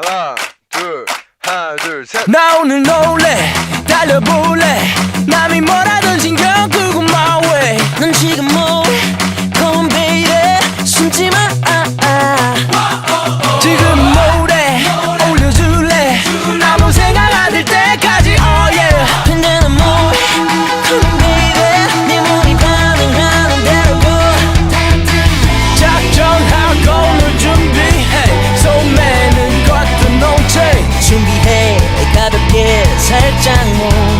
하나 둘 하나 둘 셋. 나 오늘 남이 뭐라 살짝 못